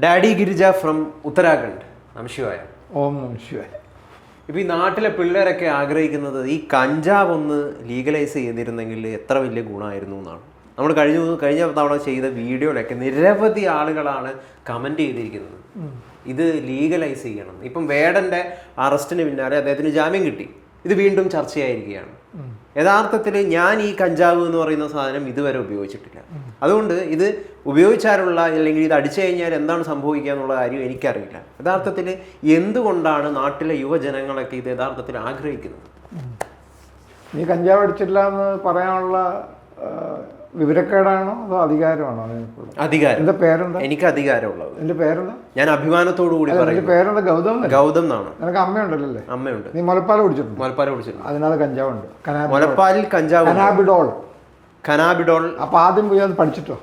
Daddy Girija from Uttarakhand. Namah Shivaya ഓം നമശിവായ ശിവായ. ഇപ്പൊ ഈ നാട്ടിലെ പിള്ളേരൊക്കെ ആഗ്രഹിക്കുന്നത് ഈ കഞ്ചാവ് ഒന്ന് ലീഗലൈസ് ചെയ്തിരുന്നെങ്കിൽ എത്ര വലിയ ഗുണമായിരുന്നു എന്നാണ്. നമ്മൾ കഴിഞ്ഞ കഴിഞ്ഞ തവണ ചെയ്ത വീഡിയോയിലൊക്കെ നിരവധി ആളുകളാണ് കമന്റ് ചെയ്തിരിക്കുന്നത്. ഇത് ലീഗലൈസ് ചെയ്യണം. ഇപ്പം വേടന്റെ അറസ്റ്റിന് പിന്നാലെ അദ്ദേഹത്തിന് ജാമ്യം കിട്ടി. ഇത് വീണ്ടും ചർച്ചയായിരിക്കുകയാണ്. യഥാർത്ഥത്തിൽ ഞാൻ ഈ കഞ്ചാവ് എന്ന് പറയുന്ന സാധനം ഇതുവരെ ഉപയോഗിച്ചിട്ടില്ല. അതുകൊണ്ട് ഇത് ഉപയോഗിച്ചാലുള്ള അല്ലെങ്കിൽ ഇത് അടിച്ചു കഴിഞ്ഞാൽ എന്താണ് സംഭവിക്കുക എന്നുള്ള കാര്യം എനിക്കറിയില്ല. യഥാർത്ഥത്തിൽ എന്തുകൊണ്ടാണ് നാട്ടിലെ യുവജനങ്ങളൊക്കെ ഇത് യഥാർത്ഥത്തിൽ ആഗ്രഹിക്കുന്നത്? നീ കഞ്ചാവ് അടിച്ചിട്ടില്ല എന്ന് പറയാനുള്ള വിവരക്കേടാണോ അതോ അധികാരമാണോ അധികാരം. എന്റെ പേരെന്താ? എനിക്ക് അധികാരമുള്ളത്. എന്റെ പേരെന്താ? ഞാൻ അഭിമാനത്തോടു കൂടി പറയും പേരെന്താ? ഗൗതം? ഗൗതം എന്നാണ്. നിനക്ക് അമ്മയുണ്ടല്ലേ അമ്മയുണ്ട്. നീ മുലപ്പാൽ കുടിച്ചിട്ടുണ്ട്? മുലപ്പാൽ കുടിച്ചിട്ടുണ്ട്. അതിനകത്ത് കഞ്ചാവുണ്ട്. ഉണ്ട് മുലപ്പാലിൽ കഞ്ചാവ്. കനാബിഡോൾ. കനാബിഡോൾ. അപ്പൊ ആദ്യം പോയി അത് പഠിച്ചിട്ടോ?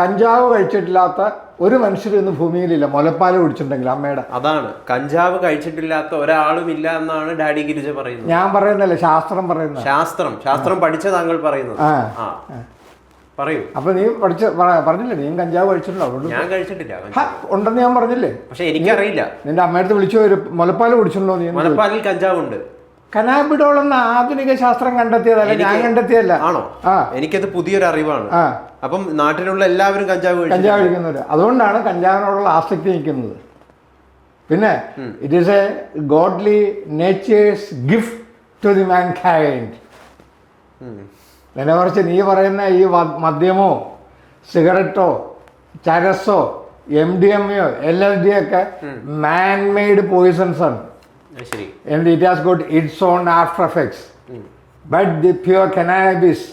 കഞ്ചാവ് കഴിച്ചിട്ടില്ലാത്ത ഒരു മനുഷ്യരും ഇന്ന് ഭൂമിയിലില്ല. മുലപ്പാൽ കുടിച്ചിട്ടുണ്ടെങ്കിൽ അമ്മയുടെ. അതാണ്. കഞ്ചാവ് കഴിച്ചിട്ടില്ലാത്ത ഒരാളും ഇല്ല എന്നാണ് ഡാഡി ഗിരിജ പറയുന്നത്. ഞാൻ പറയുന്നല്ലേ ശാസ്ത്രം പറയുന്നത്. ശാസ്ത്രം. ശാസ്ത്രം പഠിച്ച താങ്കൾ പറയുന്നത്. ആ. പറയൂ. അപ്പൊ നീ പഠിച്ച പറ- പറഞ്ഞില്ലേ? നീ കഞ്ചാവ് കഴിച്ചിട്ടുണ്ടോ ഞാൻ കഴിച്ചിട്ടില്ല ഉണ്ടെന്ന് ഞാൻ പറഞ്ഞില്ലേ? പക്ഷെ എനിക്കറിയില്ല. നിന്റെ അമ്മയടുത്ത് വിളിച്ചു ഒരു മുലപ്പാൽ കുടിച്ചിട്ടുണ്ടോ നീ? മുലപ്പാലിൽ കഞ്ചാവുണ്ട്. കനാബിഡോൾ എന്ന ആധുനിക ശാസ്ത്രം കണ്ടെത്തിയതല്ല ഞാൻ കണ്ടെത്തിയല്ല ആണോ? എനിക്കത് പുതിയൊരു അറിവാണ്. അപ്പം നാട്ടിലുള്ള എല്ലാവരും കഞ്ചാവ് കഞ്ചാവ് കഴിക്കുന്നവര്. അതുകൊണ്ടാണ് കഞ്ചാവിനോടുള്ള ആസക്തി നിൽക്കുന്നത് പിന്നെ it is a godly nature's gift to the man kind വിലകുറച്ച് നീ പറയുന്ന ഈ മദ്യമോ സിഗരറ്റോ ചരസോ M D M A L L D ഒക്കെ മാൻ പോയിസൺസ് ആണ്. ശരി. It has good its on after effects but the pure cannabis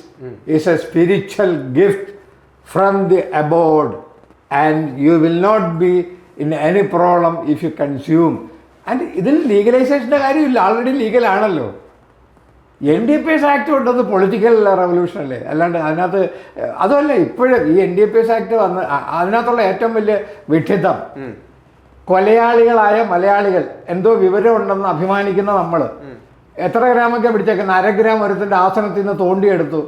is a spiritual gift from the abroad and you will not be in any problem if you consume and ഇതിൽ ലീഗലൈസേഷന്റെ കാര്യമില്ല. Already ലീഗലാണല്ലോ N D P S act കൊണ്ടത് political revolution അല്ലേ? അല്ലാണ്ട് അതിനകത്ത് അതുമല്ല ഇപ്പോഴും ഈ N D P S act വന്ന് അതിനകത്തുള്ള ഏറ്റവും വലിയ വിഡ്ഢിത്തം കൊലയാളികളായ മലയാളികൾ എന്തോ വിവരമുണ്ടെന്ന് അഭിമാനിക്കുന്ന നമ്മൾ എത്ര ഗ്രാമൊക്കെ പിടിച്ചേക്കുന്ന അരഗ്രാം ഒരുത്തിന്റെ ആസനത്തിൽ നിന്ന് തോണ്ടിയെടുത്തു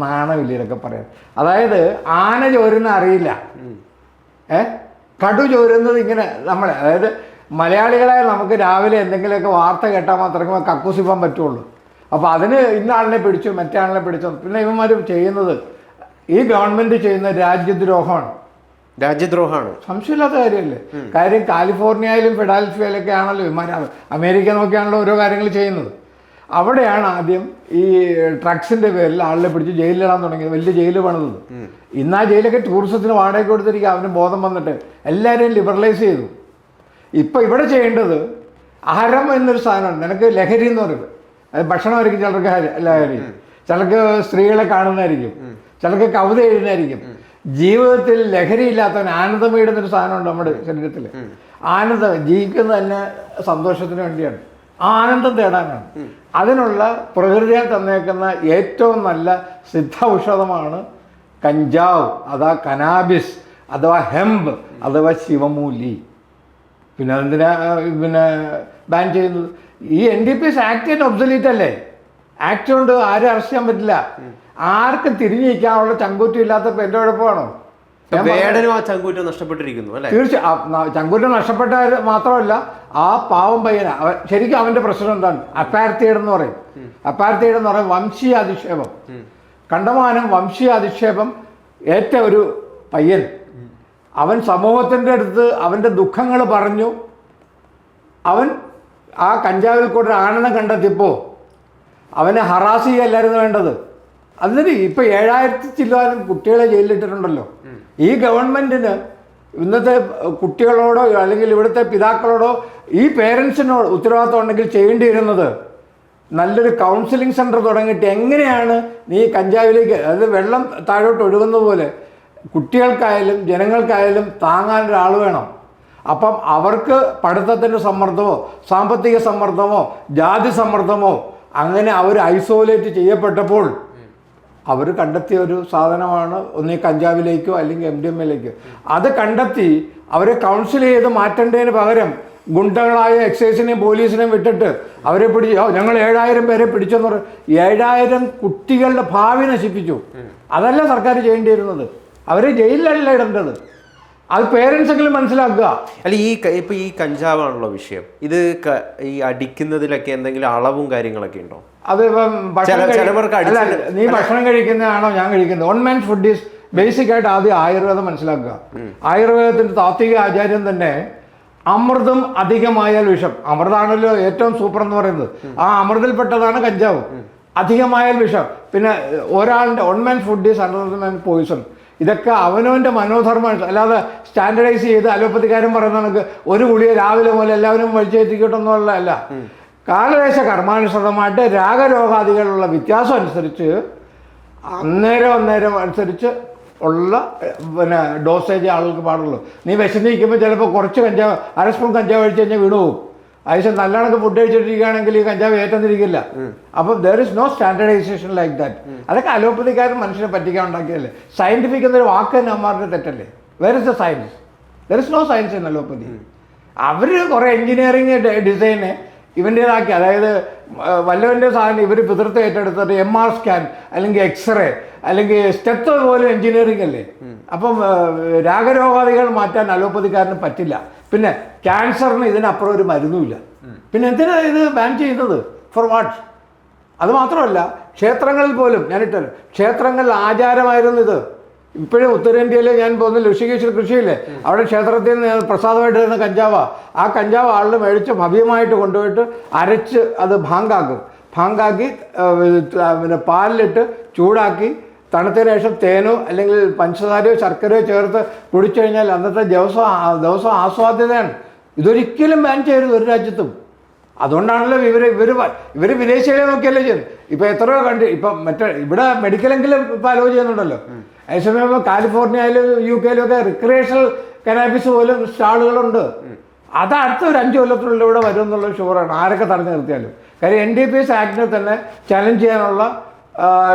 നാണമില്ല ഇതൊക്കെ പറയാൻ. അതായത് ആന ചോരുന്ന അറിയില്ല. ഏ? കടു ചോരുന്നത് ഇങ്ങനെ നമ്മളെ അതായത് മലയാളികളായ നമുക്ക് രാവിലെ എന്തെങ്കിലുമൊക്കെ വാർത്ത കേട്ടാൽ മാത്രമേ കക്കൂസിപ്പാൻ പറ്റുള്ളൂ. അപ്പോൾ അതിന് ഇന്ന ആളിനെ പിടിച്ചു മറ്റേ ആളിനെ പിടിച്ചു. പിന്നെ ഇവന്മാർ ചെയ്യുന്നത് ഈ ഗവൺമെന്റ് ചെയ്യുന്ന രാജ്യദ്രോഹമാണ്. രാജ്യദ്രോഹമാണ്. സംശയമില്ലാത്ത കാര്യമല്ലേ? കാര്യം കാലിഫോർണിയയിലും ഫെഡാൽഫിയയിലൊക്കെ ആണല്ലോ ഇവന്മാർ അമേരിക്ക നോക്കിയാണല്ലോ ഓരോ കാര്യങ്ങൾ ചെയ്യുന്നത്. അവിടെയാണ് ആദ്യം ഈ ഡ്രഗ്സിന്റെ പേരിൽ ആളിനെ പിടിച്ച് ജയിലിലിടാൻ തുടങ്ങിയത്. വലിയ ജയിൽ പണിതത്. ഇന്ന് ആ ജയിലൊക്കെ ടൂറിസത്തിന് വാടക കൊടുത്തിരിക്കുക. അവന് ബോധം വന്നിട്ട് എല്ലാവരെയും ലിബറലൈസ് ചെയ്തു. ഇപ്പൊ ഇവിടെ ചെയ്യേണ്ടത് അഹരം എന്നൊരു സാധനമാണ്. നിനക്ക് ലഹരി എന്ന് പറയുന്നത്. അത് ഭക്ഷണമായിരിക്കും ചിലർക്ക് എല്ലാവരും ചിലർക്ക് സ്ത്രീകളെ കാണുന്നതായിരിക്കും. ചിലർക്ക് കവിത എഴുതുന്നതായിരിക്കും. ജീവിതത്തിൽ ലഹരി ഇല്ലാത്തവൻ ആനന്ദം വീടുന്നൊരു സാധനമുണ്ട് നമ്മുടെ ശരീരത്തിൽ ആനന്ദം ജീവിക്കുന്നത് തന്നെ സന്തോഷത്തിന് വേണ്ടിയാണ്. ആ ആനന്ദം തേടാനാണ് അതിനുള്ള പ്രകൃതിയാൽ തന്നേക്കുന്ന ഏറ്റവും നല്ല സിദ്ധ ഔഷധമാണ് കഞ്ചാവ് അഥവാ കനാബിസ് അഥവാ ഹെമ്പ് അഥവാ ശിവമൂലി. പിന്നെ എന്തിനാ പിന്നെ ബാൻ ചെയ്യുന്നത്? ഈ N D P S act തന്നെ ഒബ്സലീറ്റ് അല്ലേ? ആക്ട് കൊണ്ട് ആരും അറസ്റ്റ് ചെയ്യാൻ പറ്റില്ല. ആർക്കും തിരിഞ്ഞു നിൽക്കാനുള്ള ചങ്കൂറ്റം ഇല്ലാത്തപ്പോൾ എന്റെ കുഴപ്പമാണോ വേടനും ആ ചങ്കൂറ്റം നഷ്ടപ്പെട്ടിരിക്കുന്നു അല്ലേ? തീർച്ചയായും ചങ്കൂറ്റം നഷ്ടപ്പെട്ട മാത്രമല്ല ആ പാവം പയ്യന ശരിക്കും അവന്റെ പ്രശ്നം എന്താണ്? അപ്പാർത്തിയുടെ എന്ന് പറയും. അപ്പാർത്തിയുടെ എന്ന് പറയും വംശീയ അധിക്ഷേപം കണ്ടമാനം വംശീയ അധിക്ഷേപം ഏറ്റ ഒരു പയ്യൻ. അവൻ സമൂഹത്തിന്റെ അടുത്ത് അവന്റെ ദുഃഖങ്ങൾ പറഞ്ഞു. അവൻ ആ കഞ്ചാവിൽ കൂടെ ആനന്ദം കണ്ടെത്തിയപ്പോൾ അവനെ ഹറാസ് ചെയ്യല്ലായിരുന്നു വേണ്ടത്. അതിന് ഇപ്പം ഏഴായിരത്തി ചില്ലാനും കുട്ടികളെ ജയിലിലിട്ടിട്ടുണ്ടല്ലോ. ഈ ഗവൺമെന്റിന് ഇന്നത്തെ കുട്ടികളോടോ അല്ലെങ്കിൽ ഇവിടുത്തെ പിതാക്കളോടോ ഈ പേരൻസിനോട് ഉത്തരവാദിത്വം ഉണ്ടെങ്കിൽ ചെയ്യേണ്ടി വരുന്നത് നല്ലൊരു കൗൺസിലിംഗ് സെന്റർ തുടങ്ങിയിട്ട് എങ്ങനെയാണ് നീ കഞ്ചാവിലേക്ക് അതായത് വെള്ളം താഴോട്ട് ഒഴുകുന്ന പോലെ കുട്ടികൾക്കായാലും ജനങ്ങൾക്കായാലും താങ്ങാൻ ഒരാൾ വേണം. അപ്പം അവർക്ക് പഠിത്തത്തിന്റെ സമ്മർദ്ദമോ സാമ്പത്തിക സമ്മർദ്ദമോ ജാതി സമ്മർദ്ദമോ അങ്ങനെ അവർ ഐസോലേറ്റ് ചെയ്യപ്പെട്ടപ്പോൾ അവർ കണ്ടെത്തിയ ഒരു സാധനമാണ് ഒന്നീ കഞ്ചാവിലേക്കോ അല്ലെങ്കിൽ എം ഡി എം എയിലേക്കോ അത് കണ്ടെത്തി അവരെ കൗൺസിൽ ചെയ്ത് മാറ്റേണ്ടതിന് പകരം ഗുണ്ടകളായ എക്സൈസിനെയും പോലീസിനെയും വിട്ടിട്ട് അവരെ പിടിച്ച് ഞങ്ങൾ ഏഴായിരം പേരെ പിടിച്ചെന്ന് പറയും ഏഴായിരം കുട്ടികളുടെ ഭാവി നശിപ്പിച്ചു. അതല്ല സർക്കാർ ചെയ്യേണ്ടിയിരുന്നത്. അവരെ ജയിലിലല്ല ഇടേണ്ടത്. അത് പേരൻസ് എങ്കിലും മനസ്സിലാക്കുക. അല്ല ഈ ഇപ്പൊ ഈ കഞ്ചാവാണല്ലോ വിഷയം. ഇത് ഈ അടിക്കുന്നതിലൊക്കെ എന്തെങ്കിലും അളവും കാര്യങ്ങളൊക്കെ ഉണ്ടോ? അത് ഇപ്പം നീ ഭക്ഷണം കഴിക്കുന്നതാണോ ഞാൻ കഴിക്കുന്നത്? On man food is basic ആയിട്ട് ആദ്യം ആയുർവേദം മനസ്സിലാക്കുക. ആയുർവേദത്തിന്റെ താത്വിക ആചാര്യം തന്നെ അമൃതം അധികമായാൽ വിഷം. അമൃതാണല്ലോ ഏറ്റവും സൂപ്പർ എന്ന് പറയുന്നത്. ആ അമൃതിൽപ്പെട്ടതാണ് കഞ്ചാവ്. അധികമായാൽ വിഷം. പിന്നെ ഒരാളുടെ own man food is another man poison ഇതൊക്കെ അവനവന്റെ മനോധർമ്മമാണ് അല്ലാതെ സ്റ്റാൻഡർഡൈസ് ചെയ്ത് അലോപ്പത്തിക്കാരൻ പറയുന്ന കണക്ക് ഒരു ഗുളിക രാവിലെ പോലെ എല്ലാവരും വലിച്ചേറ്റിക്കട്ടെന്നുള്ളതല്ല കാലദേശ കർമാനുസൃതമായിട്ട് രാഗരോഗാദികളുള്ള വ്യത്യാസം അനുസരിച്ച് അന്നേരം അന്നേരം അനുസരിച്ച് ഉള്ള പിന്നെ ഡോസേജ് ആളുകൾക്ക് പാടുള്ളൂ. നീ വിശന്നിരിക്കുമ്പോൾ ചിലപ്പോൾ കുറച്ച് കഞ്ചാവ് അര സ്പൂൺ കഞ്ചാവ് കഴിച്ച് കഴിഞ്ഞാൽ വീണു പോകും അതിന് നല്ലവണ്ണം ഫുഡ് കഴിച്ചിട്ടിരിക്കുകയാണെങ്കിൽ ഈ കഞ്ചാവ് ഏറ്റെന്നിരിക്കില്ല. അപ്പം there is no standardisation like that അതൊക്കെ അലോപ്പതിക്കാരൻ മനുഷ്യനെ പറ്റിക്കാൻ ഉണ്ടാക്കിയല്ലേ സയന്റിഫിക് എന്നൊരു വാക്ക് തന്നെ അമ്മമാരുടെ തെറ്റല്ലേ? Where is the science there is no science in allopathy അവർ കുറേ എഞ്ചിനീയറിംഗ് ഡിസൈന് ഇവന്റേതാക്കി അതായത് വല്ലവന്റെ സാധനം ഇവർ പിതൃത്വം ഏറ്റെടുത്തിട്ട് എം ആർ സ്കാൻ അല്ലെങ്കിൽ എക്സ്റേ അല്ലെങ്കിൽ സ്റ്റെപ്പ് പോലും എഞ്ചിനീയറിംഗ് അല്ലേ? അപ്പം രാഗരോഗാദികൾ മാറ്റാൻ അലോപ്പതിക്കാരന് പറ്റില്ല. പിന്നെ ക്യാൻസറിന് ഇതിനപ്പുറം ഒരു മരുന്നുമില്ല. പിന്നെ എന്തിനാണ് ഇത് ബാൻ ചെയ്യുന്നത്? ഫോർ വാട്ട് അത് മാത്രമല്ല ക്ഷേത്രങ്ങളിൽ പോലും ഞാനിട്ടല്ലോ ക്ഷേത്രങ്ങളിൽ ആചാരമായിരുന്നു ഇത്. ഇപ്പോഴും ഉത്തരേന്ത്യയിൽ ഞാൻ പോകുന്ന ഋഷികേശ്വര കൃഷിയില്ലേ? അവിടെ ക്ഷേത്രത്തിൽ നിന്ന് പ്രസാദമായിട്ട് തരുന്ന കഞ്ചാവ. ആ കഞ്ചാവ് ആളിൽ മേടിച്ച് ഭവ്യമായിട്ട് കൊണ്ടുപോയിട്ട് അരച്ച് അത് ഭാങ്കാക്കും. ഭാങ്കാക്കി പിന്നെ പാലിലിട്ട് ചൂടാക്കി തണുത്തതിന് ശേഷം തേനോ അല്ലെങ്കിൽ പഞ്ചസാരയോ ശർക്കരയോ ചേർത്ത് കുടിച്ചു കഴിഞ്ഞാൽ അന്നത്തെ ദിവസം ദിവസം ആസ്വാദ്യതയാണ്. ഇതൊരിക്കലും ബാൻ ചെയ്യരുത് ഒരു രാജ്യത്തും. അതുകൊണ്ടാണല്ലോ ഇവർ ഇവർ ഇവർ വിദേശികളെ നോക്കിയല്ലേ ചെയ്യുന്നത്. ഇപ്പം എത്രയോ കണ്ട് ഇപ്പം മറ്റേ ഇവിടെ മെഡിക്കലെങ്കിലും ഇപ്പം അലോ ചെയ്യുന്നുണ്ടല്ലോ. അതേസമയം കാലിഫോർണിയയിലും യു കെയിലും ഒക്കെ റിക്രിയേഷണൽ കനാബിസ് പോലും സ്റ്റാളുകളുണ്ട്. അത് അടുത്ത ഒരു അഞ്ച് കൊല്ലത്തിനുള്ളിൽ ഇവിടെ വരും എന്നുള്ള ഷുവറാണ് ആരൊക്കെ തടഞ്ഞു നിർത്തിയാലും. കാര്യം എൻ ഡി പി എസ് ആക്ടിനെ തന്നെ ചലഞ്ച് ചെയ്യാനുള്ള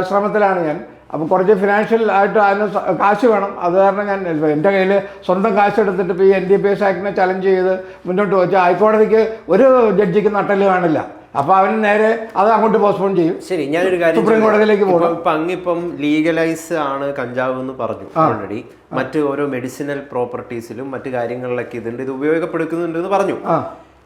ശ്രമത്തിലാണ് ഞാൻ. അപ്പോൾ കുറച്ച് ഫിനാൻഷ്യൽ ആയിട്ട് അതിന് കാശ് വേണം. അത് കാരണം ഞാൻ എന്റെ കയ്യിൽ സ്വന്തം കാശ് എടുത്തിട്ട് ഇപ്പോൾ ഈ എൻ ഡി പി എസ് ആക്ടിനെ ചലഞ്ച് ചെയ്ത് മുന്നോട്ട് വെച്ചാൽ ഹൈക്കോടതിക്ക് ഒരു ജഡ്ജിക്ക് നട്ടൽ കാണില്ല. അപ്പോൾ അവൻ നേരെ അത് അങ്ങോട്ട് പോസ്റ്റ്പോൺ ചെയ്യും. ശരി ഞാനൊരു കാര്യം സുപ്രീം കോടതിയിലേക്ക് പോകും. ഇപ്പൊ അങ്ങിപ്പം ലീഗലൈസ് ആണ് കഞ്ചാവ് എന്ന് പറഞ്ഞു ഓൾറെഡി മറ്റ് ഓരോ മെഡിസിനൽ പ്രോപ്പർട്ടീസിലും മറ്റു കാര്യങ്ങളിലൊക്കെ ഇതുണ്ട്. ഇത് ഉപയോഗപ്പെടുത്തുന്നുണ്ട് എന്ന് പറഞ്ഞു.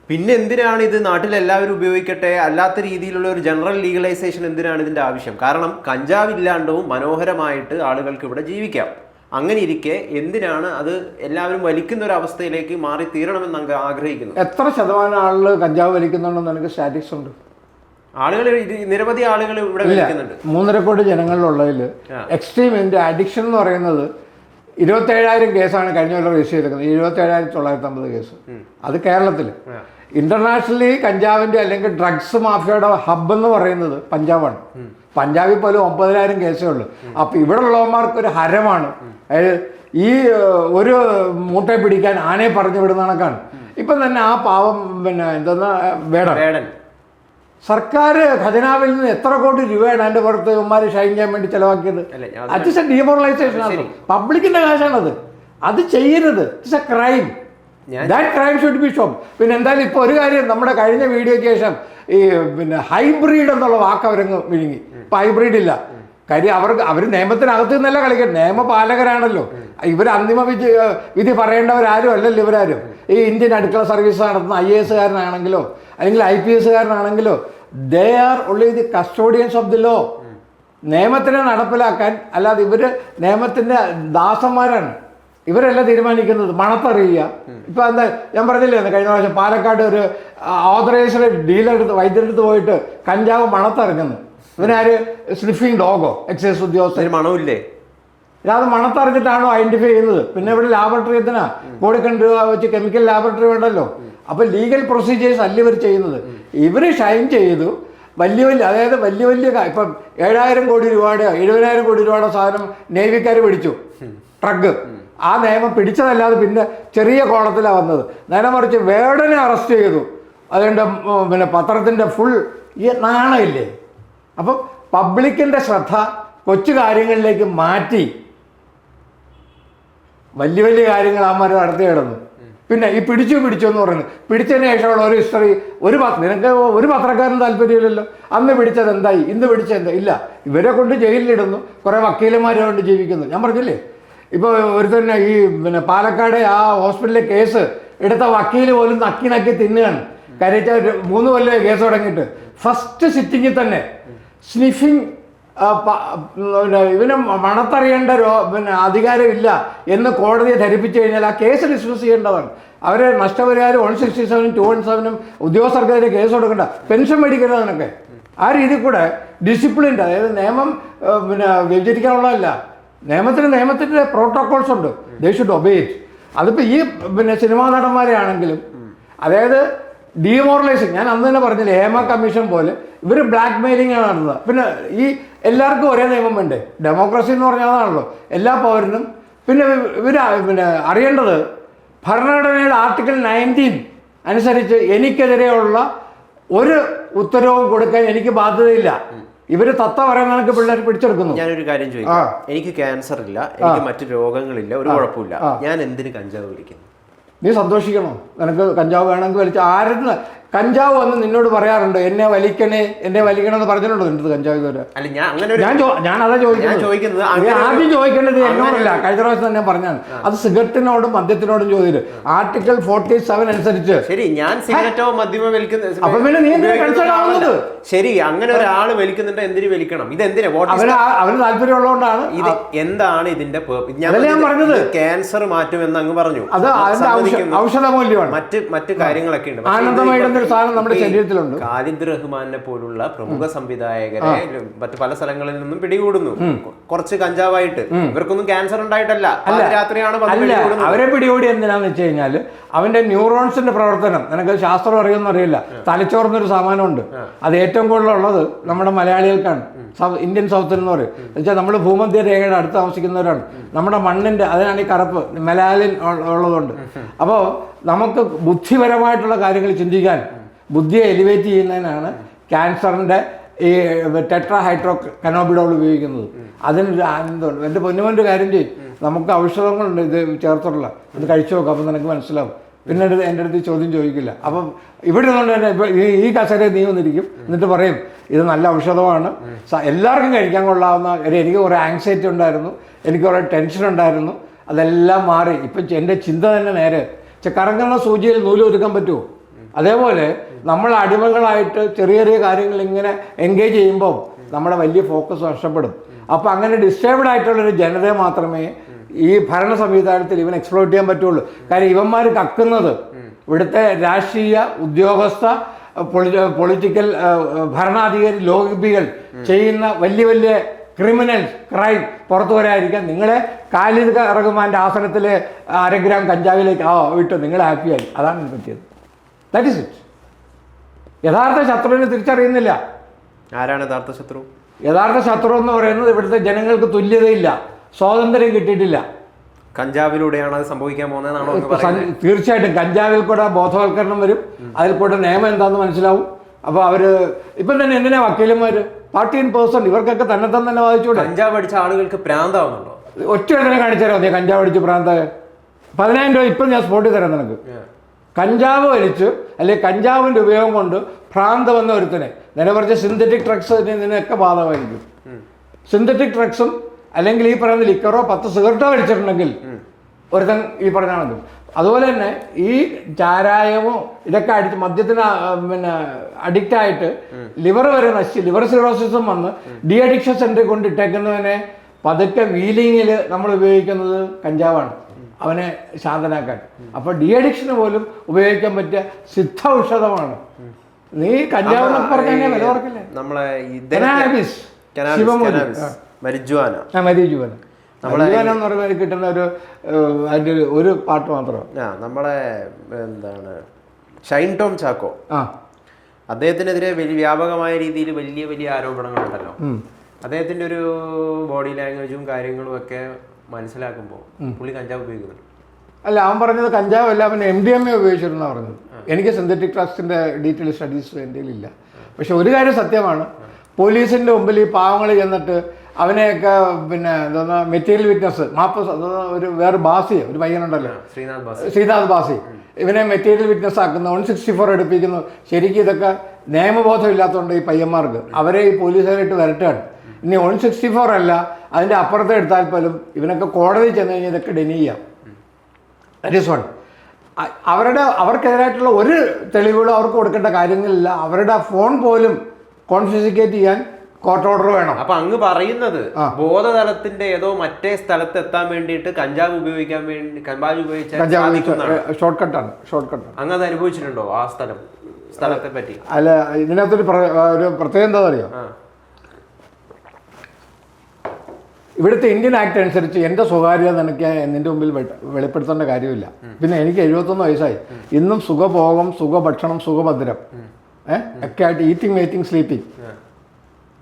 പിന്നെ എന്തിനാണ് ഇത് നാട്ടിൽ എല്ലാവരും ഉപയോഗിക്കട്ടെ? അല്ലാത്ത രീതിയിലുള്ള ഒരു ജനറൽ ലീഗലൈസേഷൻ എന്തിനാണ് ഇതിന്റെ ആവശ്യം? കാരണം കഞ്ചാവ് ഇല്ലാണ്ടവും മനോഹരമായിട്ട് ആളുകൾക്ക് ഇവിടെ ജീവിക്കാം. അങ്ങനെ ഇരിക്കെ എന്തിനാണ് അത് എല്ലാവരും വലിക്കുന്ന ഒരു അവസ്ഥയിലേക്ക് മാറി തീരണമെന്ന് അങ്ങ് ആഗ്രഹിക്കുന്നു? എത്ര ശതമാനം ആളുകൾ കഞ്ചാവ് വലിക്കുന്നുണ്ടെന്ന് എനിക്ക് സ്റ്റാറ്റിക്സ് ഉണ്ട്? ആളുകൾ നിരവധി ആളുകൾ ഇവിടെ വലിക്കുന്നുണ്ട്. മൂന്നര കോടി ജനങ്ങളിലുള്ളതിൽ. എക്സ്ട്രീം എന്റെ അഡിക്ഷൻ എന്ന് പറയുന്നത് ഇരുപത്തേഴായിരം കേസാണ് കഴിഞ്ഞ കൊല്ലം രജിസ്റ്റർ ചെയ്തിരിക്കുന്നത്. എഴുപത്തേഴായിരത്തി തൊള്ളായിരത്തി അമ്പത് കേസ്. അത് കേരളത്തിൽ. ഇന്റർനാഷണലി കഞ്ചാവിന്റെ അല്ലെങ്കിൽ ഡ്രഗ്സ് മാഫിയയുടെ ഹബ്ബ് എന്ന് പറയുന്നത് പഞ്ചാബാണ്. പഞ്ചാബിൽ പോലും ഒമ്പതിനായിരം കേസേ ഉള്ളൂ. അപ്പൊ ഇവിടെ ഉള്ളവന്മാർക്ക് ഒരു ഹരമാണ്. അതായത് ഈ ഒരു മൂട്ടയെ പിടിക്കാൻ ആനയെ പറഞ്ഞു വിടുന്ന കണക്കാണ്. ഇപ്പം തന്നെ ആ പാവം പിന്നെ എന്താ വേടം വേടൻ. സർക്കാർ ഖജനാവിൽ നിന്ന് എത്ര കോടി രൂപയാണ് അതിന്റെ പുറത്ത് ഇവന്മാർ ഷൈൻ ചെയ്യാൻ വേണ്ടി ചെലവാക്കിയത്? അല്ല, ഡിമോറലൈസേഷൻ എ ഡീമോറലൈസേഷൻ ആണ് പബ്ലിക്കിന്റെ കാശാണത്. അത് ചെയ്യരുത്. It's a crime that crime should be shop പിന്നെ എന്തായാലും ഇപ്പോൾ ഒരു കാര്യം നമ്മുടെ കഴിഞ്ഞ വീഡിയോയ്ക്ക് ശേഷം ഈ പിന്നെ ഹൈബ്രിഡ് എന്നുള്ള വാക്ക് അവരങ്ങ് വിഴുങ്ങി. ഇപ്പൊ ഹൈബ്രിഡ് ഇല്ല. കാര്യം അവർക്ക് അവർ നിയമത്തിനകത്ത് നിന്നല്ല കളിക്കാൻ നിയമപാലകരാണല്ലോ. ഇവർ അന്തിമ വിധി വിധി പറയേണ്ടവരാരും അല്ലല്ലോ ഇവരാരും. ഈ ഇന്ത്യൻ അടുക്കള സർവീസ് നടത്തുന്ന ഐ എ എസ്സുകാരനാണെങ്കിലോ അല്ലെങ്കിൽ I P എസ്സുകാരനാണെങ്കിലോ they are only the custodians of the law. നിയമത്തിനെ നടപ്പിലാക്കാൻ അല്ലാതെ ഇവർ നിയമത്തിന്റെ ദാസന്മാരാണ്. ഇവരല്ല തീരുമാനിക്കുന്നത്? മണത്തറിയുക. ഇപ്പം എന്താ ഞാൻ പറഞ്ഞില്ലേ കഴിഞ്ഞ പ്രാവശ്യം പാലക്കാട് ഒരു ഓതറൈസ്ഡ് ഡീലർ എടുത്ത് വൈദ്യരെടുത്ത് പോയിട്ട് കഞ്ചാവ് മണത്തറിഞ്ഞെന്ന്. ഇവനാര്? സ്നിഫിംഗ് ഡോഗോ എക്സൈസ് ഉദ്യോഗസ്ഥൻ. അതിന് മണമില്ലേ അത് മണത്തറിഞ്ഞിട്ടാണോ ഐഡന്റിഫൈ ചെയ്യുന്നത്? പിന്നെ ഇവിടെ ലാബറട്ടറി എത്തിനാ കോടിക്കണ്ട് വെച്ച് കെമിക്കൽ ലാബറട്ടറി വേണ്ടല്ലോ. അപ്പൊ ലീഗൽ പ്രൊസീജിയേഴ്സ് അല്ല ഇവർ ചെയ്യുന്നത്? ഇവർ ഷൈൻ ചെയ്തു. വലിയ വലിയ അതായത് വലിയ വലിയ ഇപ്പം ഏഴായിരം കോടി രൂപയുടെ എഴുപതിനായിരം കോടി രൂപയുടെ സാധനം നേവിക്കാർ പിടിച്ചു. ട്രഗ് ആ നിയമം പിടിച്ചതല്ലാതെ പിന്നെ ചെറിയ കോളത്തിലാണ് വന്നത്. നേരെ മറിച്ച് വേടനെ അറസ്റ്റ് ചെയ്തു. അതുകൊണ്ട് പിന്നെ പത്രത്തിന്റെ ഫുൾ ഈ നാണമില്ലേ അപ്പം പബ്ലിക്കിന്റെ ശ്രദ്ധ കൊച്ചു കാര്യങ്ങളിലേക്ക് മാറ്റി. വലിയ വലിയ കാര്യങ്ങൾ അമ്മമാർ നടത്തി കിടന്നു പിന്നെ ഈ പിടിച്ചു പിടിച്ചു എന്ന് പറയുന്നത്. പിടിച്ചതിന് ശേഷമുള്ള ഒരു ഹിസ്റ്ററി ഒരു നിനക്ക് ഒരു പത്രക്കാരൻ താല്പര്യമില്ലല്ലോ. അന്ന് പിടിച്ചത് എന്തായി? ഇന്ന് പിടിച്ചത് എന്താ ഇല്ല. ഇവരെ കൊണ്ട് ജയിലിലിടുന്നു. കുറേ വക്കീലന്മാരെ കൊണ്ട് ജീവിക്കുന്നു. ഞാൻ പറഞ്ഞില്ലേ? ഇപ്പോൾ ഒരു തന്നെ ഈ പിന്നെ പാലക്കാട് ആ ഹോസ്പിറ്റലിലെ കേസ് എടുത്ത വക്കീൽ പോലും നക്കി നക്കി തിന്നുകയാണ്. ഒരു മൂന്ന് കൊല്ലം കേസ് തുടങ്ങിയിട്ട്. ഫസ്റ്റ് സിറ്റിങ്ങിൽ തന്നെ. സ്നിഫിങ് പിന്നെ ഇവന് മണത്തറിയേണ്ട രോ പിന്നെ അധികാരമില്ല എന്ന് കോടതിയെ ധരിപ്പിച്ചു കഴിഞ്ഞാൽ ആ കേസ് ഡിസ്മിസ് ചെയ്യേണ്ടതാണ്. അവരെ നഷ്ടപരിഹാരം വൺ സിക്സ്റ്റി സെവനും ടു വൺ സെവനും ഉദ്യോഗസ്ഥർക്കെതിരെ കേസ് കൊടുക്കണ്ട. പെൻഷൻ മേടിക്കരുതെന്നൊക്കെ ആ രീതിയിൽ കൂടെ ഡിസിപ്ലിൻഡ് അതായത് നിയമം പിന്നെ വ്യചരിക്കാനുള്ളതല്ല നിയമത്തിന് നിയമത്തിന്റെ പ്രോട്ടോകോൾസ് ഉണ്ട്. ദേ ഷുഡ് ഒബേ ഇറ്റ് അതിപ്പോൾ ഈ പിന്നെ സിനിമാ നടന്മാരെ ആണെങ്കിലും അതായത് ഡീമോറലൈസിങ് ഞാൻ അന്ന് തന്നെ പറഞ്ഞില്ല ഹേമ കമ്മീഷൻ പോലെ ഇവർ ബ്ലാക്ക് മെയിലിംഗ് ആണ് നടന്നത്. പിന്നെ ഈ എല്ലാവർക്കും ഒരേ നിയമം വേണ്ടേ? ഡെമോക്രസി എന്ന് പറഞ്ഞാൽ അതാണല്ലോ. എല്ലാ പൗരനും പിന്നെ ഇവർ പിന്നെ അറിയേണ്ടത് ഭരണഘടനയുടെ ആർട്ടിക്കിൾ നയന്റീൻ അനുസരിച്ച് എനിക്കെതിരെയുള്ള ഒരു ഉത്തരവും കൊടുക്കാൻ എനിക്ക് ബാധ്യതയില്ല. ഇവർ തത്ത പറയുന്നതൊക്കെ പിള്ളേർ പിടിച്ചെടുക്കുന്നു. ഞാനൊരു കാര്യം ചോദിക്കാം. എനിക്ക് ക്യാൻസർ ഇല്ല എനിക്ക് മറ്റു രോഗങ്ങളില്ല ഒരു കുഴപ്പമില്ല. ഞാൻ എന്തിന് കഞ്ചാവ് വലിക്കുന്നു നീ സന്തോഷിക്കണോ? നിനക്ക് കഞ്ചാവ് വേണമെങ്കിൽ വലിച്ച ആരെന്ന് കഞ്ചാവ് വന്ന് നിന്നോട് പറയാറുണ്ട് എന്നെ വലിക്കണേ എന്നെ വലിക്കണം എന്ന് പറഞ്ഞിട്ടുണ്ടോ നിന്റെ കഞ്ചാവ് ഇതുവരെ? അല്ല ഞാൻ അങ്ങനെ ഒരു ഞാൻ ചോ- ഞാൻ അതാ ഞാൻ ചോദിക്കുന്നത്. ചോദിക്കുന്നത് നീ അങ്ങനെ ഒരു- ആദ്യം ചോദിക്കേണ്ടത് എന്നോടല്ല. കഴിഞ്ഞ പ്രാവശ്യം തന്നെ പറഞ്ഞാണ് അത് സിഗരറ്റിനോടും മദ്യത്തിനോടും ചോദിച്ചു ആർട്ടിക്കിൾ ഫോർട്ടി സെവൻ അനുസരിച്ച് ശരി ഞാൻ സിഗരറ്റോ മദ്യമോ വലിക്കുന്ന അപ്പൊ പിന്നെ നീ എന്തിനാ ഉപയോഗിക്കുന്ന concern ആളല്ല. ആവുന്നത്? ശരി അങ്ങനെ ഒരാൾ വലിക്കുന്നുണ്ട് എന്തിനു വലിക്കണം? ഇത് എന്തിനാ What is അവന് ആ- അവന് താല്പര്യമുള്ളതുകൊണ്ടാണ്. ഇത് എന്താണ് ഇതിന്റെ purpose? ഞാൻ അതല്ലേ ഞാൻ പറഞ്ഞത് ക്യാൻസർ മാറ്റും എന്ന് അങ്ങ് പറഞ്ഞു. അത് അതിന്റെ ഔഷ- സമ്മതിക്കുന്നു. ഔഷധ മൂല്യമാണ് മറ്റ് മറ്റു കാര്യങ്ങളൊക്കെ ഉണ്ട്. പക്ഷേ ഇത് ആനന്ദമായിടുന്ന ഒരു സാധനം നമ്മുടെ ശരീരത്തിലുണ്ട്. ഖാലിദ് റഹ്മാനെ പോലുള്ള പ്രമുഖ സംവിധായകരെ മറ്റു പല സ്ഥലങ്ങളിൽ നിന്നും പിടികൂടുന്നു. കുറച്ച് കഞ്ചാവായിട്ട്. ഇവർക്കൊന്നും ക്യാൻസർ ഉണ്ടായിട്ടല്ല. രാത്രിയാണ് അവരെ പിടികൂടി എന്തിനാന്ന് വെച്ച് കഴിഞ്ഞാൽ അവന്റെ ന്യൂറോൺസിന്റെ പ്രവർത്തനം. നിനക്ക് ശാസ്ത്രം അറിയുമെന്ന് അറിയില്ല. തലച്ചോർന്നൊരു സാമാനമുണ്ട്. അത് ഏറ്റവും കൂടുതൽ ഉള്ളത് നമ്മുടെ മലയാളികൾക്കാണ്. ഇന്ത്യൻ സൗത്തിൽ എന്ന് പറയും വെച്ചാൽ നമ്മൾ ഭൂമധ്യ രേഖയുടെ അടുത്ത് താമസിക്കുന്നവരാണ്. നമ്മുടെ മണ്ണിന്റെ അതിനാണ് ഈ കറുപ്പ് മെലാലിൻ ഉള്ള- ഉള്ളതുകൊണ്ട്. അപ്പോൾ നമുക്ക് ബുദ്ധിപരമായിട്ടുള്ള കാര്യങ്ങൾ ചിന്തിക്കാൻ ബുദ്ധിയെ എലിവേറ്റ് ചെയ്യുന്നതിനാണ് ക്യാൻസറിന്റെ ഈ ടെട്രാ ഹൈഡ്രോ കനോബിഡോൾ ഉപയോഗിക്കുന്നത്. അതിനൊരു ആനന്ദമുണ്ട്. എന്റെ പൊന്നുമോന്റെ കാര്യം ചെയ്യും. നമുക്ക് ഔഷധങ്ങളുണ്ട് ഇത് ചേർത്തുള്ള ഇത് കഴിച്ചു നോക്കാം അപ്പം നിനക്ക് മനസ്സിലാവും. പിന്നെ എന്റെ അടുത്ത് ചോദ്യം ചോദിക്കില്ല. അപ്പം ഇവിടെ നിന്നുകൊണ്ട് തന്നെ ഈ കസേരയിൽ നീ വന്നിരിക്കും. എന്നിട്ട് പറയും ഇത് നല്ല ഔഷധമാണ്. എല്ലാവർക്കും കഴിക്കാൻ കൊള്ളാവുന്ന എനിക്ക് കുറേ ആങ്സൈറ്റി ഉണ്ടായിരുന്നു. എനിക്ക് കുറേ ടെൻഷൻ ഉണ്ടായിരുന്നു. അതെല്ലാം മാറി. ഇപ്പം എന്റെ ചിന്ത തന്നെ നേരെ കറങ്ങുന്ന സൂചിയിൽ നൂൽ ഒതുക്കാൻ പറ്റുമോ? അതേപോലെ നമ്മൾ അടിമകളായിട്ട് ചെറിയ ചെറിയ കാര്യങ്ങൾ ഇങ്ങനെ എൻഗേജ് ചെയ്യുമ്പോൾ നമ്മുടെ വലിയ ഫോക്കസ് നഷ്ടപ്പെടും. അപ്പോൾ അങ്ങനെ ഡിസ്റ്റർബ്ഡ് ആയിട്ടുള്ളൊരു ജനതയെ മാത്രമേ ഈ ഭരണ സംവിധാനത്തിൽ ഇവൻ എക്സ്പ്ലോർട്ട് ചെയ്യാൻ പറ്റുള്ളൂ. കാര്യം ഇവന്മാർ കക്കുന്നത് ഇവിടുത്തെ രാഷ്ട്രീയ ഉദ്യോഗസ്ഥ പൊളിറ്റിക്കൽ ഭരണാധികാരി ലോകിപ്പികൾ ചെയ്യുന്ന വലിയ വലിയ ക്രിമിനൽസ് ക്രൈം പുറത്തു വരാതിരിക്കാൻ നിങ്ങളെ കാലിദ് ഇറങ്ങുമാന്റെ ആസനത്തിൽ അരഗ്രാം കഞ്ചാവിലേക്ക് ആ വിട്ടു. നിങ്ങൾ ഹാപ്പിയായി അതാണ് പറ്റിയത് ദാറ്റ് ഇസ് ഇറ്റ് യഥാർത്ഥ ശത്രുവിനെ തിരിച്ചറിയുന്നില്ല. ആരാണ് യഥാർത്ഥ ശത്രു? യഥാർത്ഥ ശത്രു എന്ന് പറയുന്നത് ഇവിടുത്തെ ജനങ്ങൾക്ക് തുല്യതയില്ല. സ്വാതന്ത്ര്യം കിട്ടിയിട്ടില്ല. കഞ്ചാവിലൂടെയാണ് അത് സംഭവിക്കാൻ പോകുന്നതെന്നാണോ തീർച്ചയായിട്ടും കഞ്ചാവിൽ കൂടെ ബോധവൽക്കരണം വരും. അതിൽ കൂടെ നിയമം എന്താണെന്ന് മനസ്സിലാവും. അപ്പോൾ അവർ ഇപ്പം തന്നെ എന്തിനാ വക്കീലന്മാർ പാർട്ടി ഇൻ പേഴ്സൺ ഇവർക്കൊക്കെ തന്നെ തന്നെ വാദിച്ചൂടെ? കഞ്ചാവ് അടിച്ച ആളുകൾക്ക് പ്രാന്താവുന്നുണ്ടോ? ഒറ്റ തന്നെ കാണിച്ചാലോ നീ കഞ്ചാവ് അടിച്ച് പ്രാന്ത? പതിനായിരം രൂപ ഇപ്പം ഞാൻ സ്പോട്ടിൽ തരാം നിനക്ക്. കഞ്ചാവ് വലിച്ച് അല്ലെങ്കിൽ കഞ്ചാവിന്റെ ഉപയോഗം കൊണ്ട് ഭ്രാന്ത് വന്ന ഒരുത്തനെ. നേരെ പറഞ്ഞ സിന്തറ്റിക് ഡ്രഗ്സ് നിന്നൊക്കെ ബാധകമായിരിക്കും. സിന്തറ്റിക് ഡ്രഗ്സും അല്ലെങ്കിൽ ഈ പറയുന്ന ലിക്കറോ പത്ത് സിഗരറ്റോ വലിച്ചിട്ടുണ്ടെങ്കിൽ ഒരുത്തൻ ഈ പറഞ്ഞ കണക്ക് അതുപോലെ തന്നെ ഈ ചാരായമോ ഇതൊക്കെ അടിച്ച് മദ്യത്തിന് പിന്നെ അഡിക്റ്റ് ആയിട്ട് ലിവർ വരെ നശിച്ച് ലിവർ സിറോസിസും വന്ന് ഡി അഡിക്ഷൻ സെന്ററിൽ കൊണ്ട് ഇട്ടേക്കുന്നവനെ പതുക്കെ വീലിങ്ങിൽ നമ്മൾ ഉപയോഗിക്കുന്നത് കഞ്ചാവാണ്. അവനെ ശാന്തനാക്കാൻ. അപ്പോൾ ഡി അഡിക്ഷന് പോലും ഉപയോഗിക്കാൻ പറ്റിയ സിദ്ധ ഔഷധമാണ് നീ കഞ്ചാവ് വില നമ്മളെ. മരിജുവാന മരീജുവൻ എന്ന് കിട്ടുന്ന ഒരു അതിന്റെ അതിന്റെ ഒരു- ഒരു പാട്ട് മാത്രം. ആ നമ്മളെ എന്താണ് ഷൈൻ ടോം ചാക്കോ. ആ. അദ്ദേഹത്തിനെതിരെ വലിയ വ്യാപകമായ രീതിയിൽ വലിയ വലിയ ആരോപണങ്ങളുണ്ടല്ലോ അദ്ദേഹത്തിന്റെ ഒരു ബോഡി ലാംഗ്വേജും കാര്യങ്ങളും ഒക്കെ മനസ്സിലാക്കുമ്പോൾ പുള്ളി കഞ്ചാവ് ഉപയോഗിക്കുന്നുണ്ട്. അല്ല അവൻ പറഞ്ഞത് കഞ്ചാവ് അല്ല അവൻ എം ഡി എം എ ഉപയോഗിച്ചിരുന്ന പറഞ്ഞത്. എനിക്ക് സിന്തറ്റിക് ട്രസ്റ്റിന്റെ ഡീറ്റെയിൽ സ്റ്റഡീസ് എന്റെ ഇല്ല പക്ഷെ ഒരു കാര്യം സത്യമാണ്. പോലീസിന്റെ മുമ്പിൽ ഈ പാവങ്ങൾ ചെന്നിട്ട് അവനെയൊക്കെ പിന്നെ എന്താ മെറ്റീരിയൽ വിറ്റ്നസ് മാപ്പ് ഒരു വേറെ ബാസി ഒരു പയ്യനുണ്ടല്ലോ. ശ്രീനാഥ് ബാസ്. ശ്രീനാഥ് ബാസി. ഇവനെ മെറ്റീരിയൽ വിറ്റ്നസ് ആക്കുന്ന വൺ സിക്സ്റ്റി ഫോർ എടുപ്പിക്കുന്നു. ശരിക്കും ഇതൊക്കെ നിയമബോധം ഇല്ലാത്തതുകൊണ്ട് ഈ പയ്യന്മാർക്ക്. അവരെ ഈ പോലീസുകാരായിട്ട് വരട്ടാണ് ഇനി വൺ സിക്സ്റ്റി ഫോർ അല്ല അതിന്റെ അപ്പുറത്ത് എടുത്താൽ പോലും ഇവനൊക്കെ കോടതി ചെന്ന് കഴിഞ്ഞാൽ ഇതൊക്കെ ഡെനി ചെയ്യാം. ദാറ്റ് ഈസ് വൺ അവരുടെ അവർക്കെതിരായിട്ടുള്ള ഒരു തെളിവുകളും അവർക്ക് കൊടുക്കേണ്ട കാര്യങ്ങളില്ല. അവരുടെ ഫോൺ പോലും കോൺഫിസിക്കേറ്റ് ചെയ്യാൻ കോർട്ട് ഓർഡർ വേണം. അപ്പൊ അങ്ങ് പറയുന്നത്. ബോധതലത്തിന്റെ ഏതോ മറ്റേ സ്ഥലത്ത് എത്താൻ വേണ്ടിയിട്ട് കഞ്ചാവ് ഉപയോഗിക്കാൻ വേണ്ടി കഞ്ചാവ് സാധിക്കുന്നതാണ്. ഷോർട്ട് കട്ടാണ് ഷോർട്ട് കട്ട് അങ്ങ് അത് അനുഭവിച്ചിട്ടുണ്ടോ ആ സ്ഥലം സ്ഥലത്തെ പറ്റി? അല്ല ഇതിനകത്തൊരു ഒരു പ്രത്യേകത എന്താ അറിയോ ഇവിടുത്തെ ഇന്ത്യൻ ആക്ട് അനുസരിച്ച് എന്റെ സ്വകാര്യത നിനക്ക് നിന്റെ മുമ്പിൽ വെളിപ്പെടുത്തേണ്ട കാര്യമില്ല. പിന്നെ എനിക്ക് എഴുപത്തൊന്ന് വയസ്സായി. ഇന്നും സുഖഭോഗം സുഖഭക്ഷണം സുഖഭദ്രം. ഏഹ് ഒക്കെ ആയിട്ട് eating waiting sleeping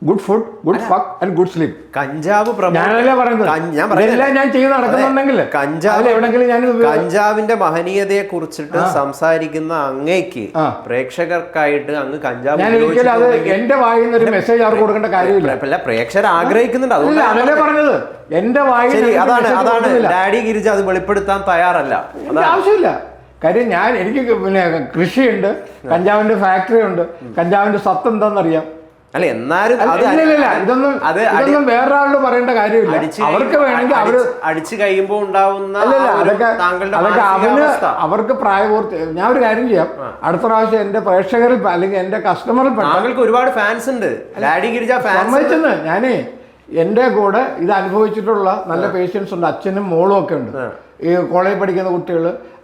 good food good fuck and good sleep കഞ്ചാവ് ഞാനല്ലേ പറയുന്നത്? ഞാൻ ഞാൻ ചെയ്ത് നടക്കുന്നുണ്ടെങ്കിൽ കഞ്ചാവ് എവിടെങ്കിലും ഞാൻ കഞ്ചാവിന്റെ മഹനീയതയെ കുറിച്ചിട്ട് സംസാരിക്കുന്ന അങ്ങേക്ക് പ്രേക്ഷകർക്കായിട്ട് അങ്ങ് കഞ്ചാവ് ഞാൻ ഒരിക്കലും അത് എന്റെ വായിൽ നിന്ന് ഒരു മെസ്സേജ് അവർക്ക് കൊടുക്കേണ്ട കാര്യമില്ല. അല്ല പ്രേക്ഷകർ ആഗ്രഹിക്കുന്നുണ്ട്. അതുകൊണ്ട് അതല്ലേ പറഞ്ഞത്. എന്റെ വായിൽ അതാണ് അതാണ്. ഡാഡി ഗിരിജ അത് വെളിപ്പെടുത്താൻ തയ്യാറല്ല. ആവശ്യമില്ല. കാര്യം ഞാൻ എനിക്ക് പിന്നെ കൃഷിയുണ്ട് കഞ്ചാവിന്റെ ഫാക്ടറി ഉണ്ട് കഞ്ചാവിന്റെ സത്ത് എന്താണെന്നറിയാം അല്ല എന്നാലും ഇതൊന്നും അത് അതൊന്നും വേറൊരാളോട് പറയേണ്ട കാര്യമില്ല. അവർക്ക് വേണമെങ്കിൽ അവർ അടിച്ചു കഴിയുമ്പോൾ ഉണ്ടാവുന്ന അതൊക്കെ അവന് അവർക്ക് പ്രായപൂർത്തി ഞാൻ ഒരു കാര്യം ചെയ്യാം. അടുത്ത പ്രാവശ്യം എന്റെ പ്രേക്ഷകരിൽ അല്ലെങ്കിൽ എന്റെ കസ്റ്റമറിൽ താങ്കൾക്ക് ഒരുപാട് ഫാൻസ് ഉണ്ട്. ഡാഡി ഗിരിജ ഫാൻസ് സമ്മതിച്ചെന്ന്. ഞാനേ എന്റെ കൂടെ ഇത് അനുഭവിച്ചിട്ടുള്ള നല്ല പേഷ്യൻസ് ഉണ്ട്. അച്ഛനും മോളും ഒക്കെ ഉണ്ട്. ഈ കോളേജിൽ പഠിക്കുന്ന കുട്ടികൾ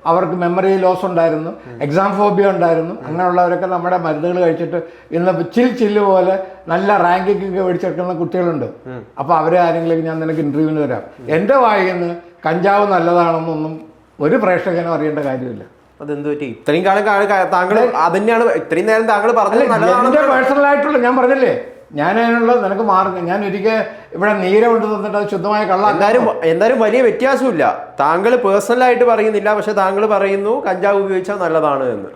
അവർക്ക് മെമ്മറി ലോസ് ഉണ്ടായിരുന്നു എക്സാം ഫോബിയ ഉണ്ടായിരുന്നു. അങ്ങനെയുള്ളവരൊക്കെ നമ്മുടെ മരുന്നുകൾ കഴിച്ചിട്ട് ഇന്ന് ചിൽ ചില്ല് പോലെ നല്ല റാങ്കിങ് ഒക്കെ മേടിച്ചെടുക്കുന്ന കുട്ടികളുണ്ട്. അപ്പോൾ അവരെ ആരെങ്കിലും ഞാൻ നിനക്ക് ഇന്റർവ്യൂവിന് തരാം എന്റെ വായിൽ നിന്ന് കഞ്ചാവ് നല്ലതാണെന്നൊന്നും ഒരു പ്രേക്ഷകനും അറിയേണ്ട കാര്യമില്ല. ഇത്രയും കാലം താങ്കൾ അതന്നെയാണ് ഇത്രയും നേരം താങ്കൾ പറഞ്ഞത് എന്റെ പേഴ്സണൽ ആയിട്ടുള്ള ഞാൻ പറഞ്ഞില്ലേ? ഞാൻ അതിനുള്ള നിനക്ക് മാർഗം. ഞാൻ ഒരിക്കൽ ഇവിടെ നീര കൊണ്ട് തന്നിട്ട് അത് ശുദ്ധമായ കള്ള എന്തായാലും എന്തായാലും വലിയ വ്യത്യാസമില്ല. താങ്കൾ പേഴ്സണലായിട്ട് പറയുന്നില്ല പക്ഷെ താങ്കൾ പറയുന്നു കഞ്ചാവ് ഉപയോഗിച്ചാൽ നല്ലതാണ് എന്ന്.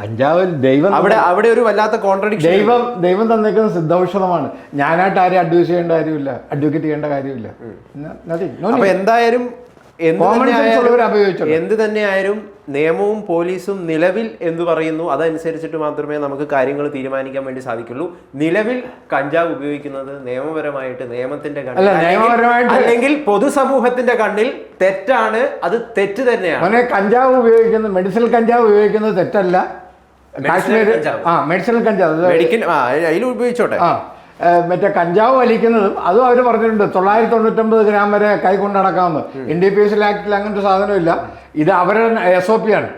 കഞ്ചാവ് ദൈവം അവിടെ അവിടെ ഒരു വല്ലാത്ത കോൺട്രഡിക്ഷൻ ദൈവം ദൈവം തന്നേക്കുന്ന സിദ്ധൌഷധമാണ്. ഞാനായിട്ട് ആരെയും അഡ്വൈസ് ചെയ്യേണ്ട കാര്യമില്ല അഡ്വക്കേറ്റ് ചെയ്യേണ്ട കാര്യമില്ല. എന്തായാലും എന്ത് തന്നെയായാലും- നിയമവും പോലീസും നിലവിൽ എന്ന് പറയുന്നു. അതനുസരിച്ചിട്ട് മാത്രമേ നമുക്ക് കാര്യങ്ങൾ തീരുമാനിക്കാൻ വേണ്ടി സാധിക്കുള്ളൂ. നിലവിൽ കഞ്ചാവ് ഉപയോഗിക്കുന്നത് നിയമപരമായിട്ട് നിയമത്തിന്റെ അല്ലെങ്കിൽ- പൊതുസമൂഹത്തിന്റെ കണ്ണിൽ തെറ്റാണ് അത് തെറ്റ് തന്നെയാണ്. കഞ്ചാവ് ഉപയോഗിക്കുന്നത് മെഡിസിൻ കഞ്ചാവ് ഉപയോഗിക്കുന്നത് തെറ്റല്ല. കാശ്മീർ കഞ്ചാവ്. ആ മെഡിസിനൽ കഞ്ചാവ്. മെഡിക്കൽ അതിൽ ഉപയോഗിച്ചോട്ടെ. മറ്റേ കഞ്ചാവ് വലിക്കുന്നതും അതും അവർ പറഞ്ഞിട്ടുണ്ട് തൊള്ളായിരത്തി തൊണ്ണൂറ്റൊമ്പത് ഗ്രാം വരെ കൈകൊണ്ട് നടക്കാമെന്ന് എൻ ഡി പി എസ് ആക്ടിൽ അങ്ങനത്തെ സാധനമില്ല ഇത് അവരുടെ എസ് ഒ പി ആണ്.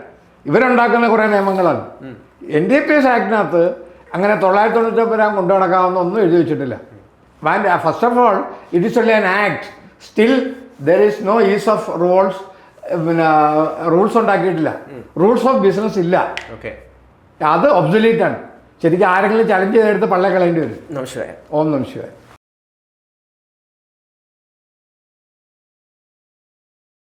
ഇവരുണ്ടാക്കുന്ന കുറേ നിയമങ്ങളാണ്. എൻ ഡി പി എസ് ആക്ടിനകത്ത് അങ്ങനെ തൊള്ളായിരത്തി തൊണ്ണൂറ്റൊമ്പത് ഗ്രാം കൊണ്ടു നടക്കാമെന്ന് ഒന്നും എഴുതി വെച്ചിട്ടില്ല. First of all it is only an act still there is no is of rules പിന്നെ റൂൾസ് ഉണ്ടാക്കിയിട്ടില്ല. റൂൾസ് ഓഫ് ബിസിനസ് ഇല്ല. ഓക്കെ അത് ഒബ്സൊലീറ്റ് ആണ്. ശരിക്കും ആരെങ്കിലും ചലഞ്ച് ചെയ്തെടുത്ത് പള്ളേ കളയേണ്ടി വരും. നമസ്കാരം ഓം നമ ശിവായ.